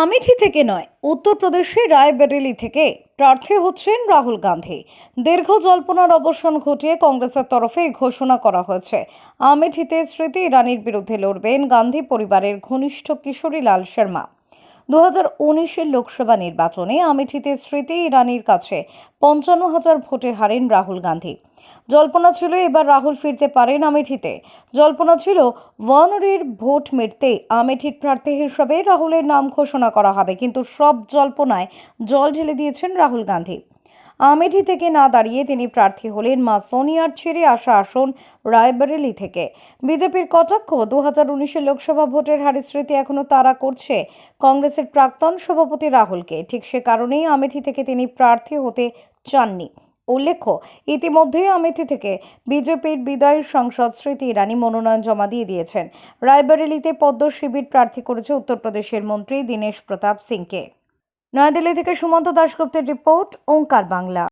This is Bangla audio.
আমেঠি থেকে নয় উত্তরপ্রদেশের রায়বেরেলি থেকে প্রার্থী হচ্ছেন রাহুল গান্ধী। দীর্ঘ জল্পনার অবসান ঘটিয়ে কংগ্রেসের তরফে ঘোষণা করা হয়েছে। আমেঠিতে স্মৃতি ইরানির বিরুদ্ধে লড়বেন গান্ধী পরিবারের ঘনিষ্ঠ কিশোরী লাল শর্মা। দু হাজার উনিশের লোকসভা নির্বাচনে আমেঠিতে স্মৃতি ইরানির কাছে পঞ্চান্ন হাজার ভোটে হারেন রাহুল গান্ধী। জল্পনা ছিল এবার রাহুল ফিরতে পারেন আমেঠিতে জল্পনা ছিল ওয়ানরির ভোট মিটতে আমেঠির প্রার্থী হিসাবে রাহুলের নাম ঘোষণা করা হবে, কিন্তু সব জল্পনায় জল ঢেলে দিয়েছেন রাহুল গান্ধী। আমেঠি থেকে না দাঁড়িয়ে তিনি প্রার্থী হলেন মা সোনিয়ার ছেড়ে আসা আসন রায়বেরেলি থেকে। বিজেপির কটাক্ষ দু হাজার উনিশের লোকসভা ভোটের হারে স্মৃতি এখনও তাড়া করছে কংগ্রেসের প্রাক্তন সভাপতি রাহুলকে। ঠিক সে কারণেই আমেঠি থেকে তিনি প্রার্থী হতে চাননি। উল্লেখ্য, ইতিমধ্যেই আমেথি থেকে বিজেপির বিদায়ী সংসদ স্মৃতি ইরানি মনোনয়ন জমা দিয়ে দিয়েছেন। রায়বেরেলিতে পদ্ম শিবির প্রার্থী করেছে উত্তরপ্রদেশের মন্ত্রী দীনেশ প্রতাপ সিংকে। নয়াদিল্লি থেকে সুমন্ত দাশগুপ্তের রিপোর্ট ওঙ্কার বাংলা।